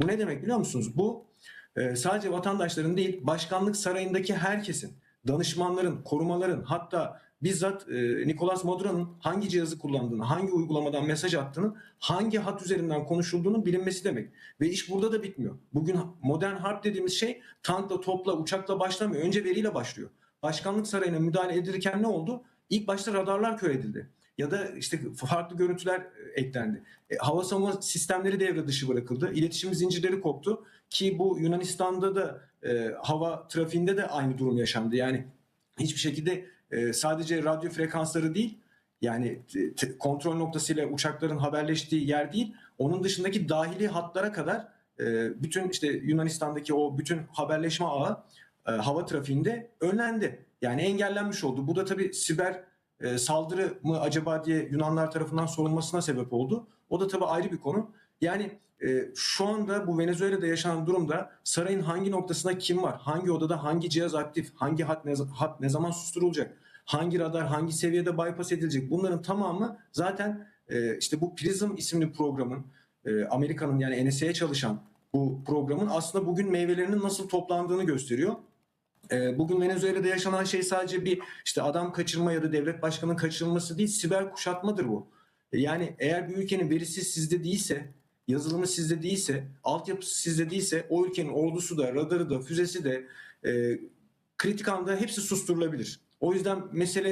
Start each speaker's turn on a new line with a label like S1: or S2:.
S1: Bu ne demek biliyor musunuz? Bu e, sadece vatandaşların değil başkanlık sarayındaki herkesin, danışmanların, korumaların hatta bizzat e, Nicolas Maduro'nun hangi cihazı kullandığını, hangi uygulamadan mesaj attığını, hangi hat üzerinden konuşulduğunu bilinmesi demek. Ve iş burada da bitmiyor. Bugün modern harp dediğimiz şey tankla, topla, uçakla başlamıyor. Önce veriyle başlıyor. Başkanlık sarayına müdahale edilirken ne oldu? İlk başta radarlar kör edildi. Ya da işte farklı görüntüler e, eklendi. E, hava savunma sistemleri devre dışı bırakıldı. İletişim zincirleri koptu ki bu Yunanistan'da da e, hava trafiğinde de aynı durum yaşandı. Yani hiçbir şekilde e, sadece radyo frekansları değil yani kontrol noktasıyla uçakların haberleştiği yer değil onun dışındaki dahili hatlara kadar e, bütün işte Yunanistan'daki o bütün haberleşme ağı e, hava trafiğinde önlendi. Yani engellenmiş oldu. Bu da tabii siber e, saldırı mı acaba diye Yunanlar tarafından sorulmasına sebep oldu. O da tabii ayrı bir konu. Yani e, şu anda bu Venezuela'da yaşanan durumda sarayın hangi noktasında kim var, hangi odada hangi cihaz aktif, hangi hat ne, hat ne zaman susturulacak, hangi radar hangi seviyede bypass edilecek bunların tamamı zaten e, işte bu Prism isimli programın e, Amerika'nın yani NSA'ya çalışan bu programın aslında bugün meyvelerinin nasıl toplandığını gösteriyor. E, Bugün Venezuela'da yaşanan şey sadece bir işte adam kaçırma ya da devlet başkanının kaçırılması değil, siber kuşatmadır bu. Yani eğer bir ülkenin verisi sizde değilse, yazılımı sizde değilse, altyapısı sizde değilse o ülkenin ordusu da, radarı da, füzesi de, e, kritik anda hepsi susturulabilir. O yüzden mesele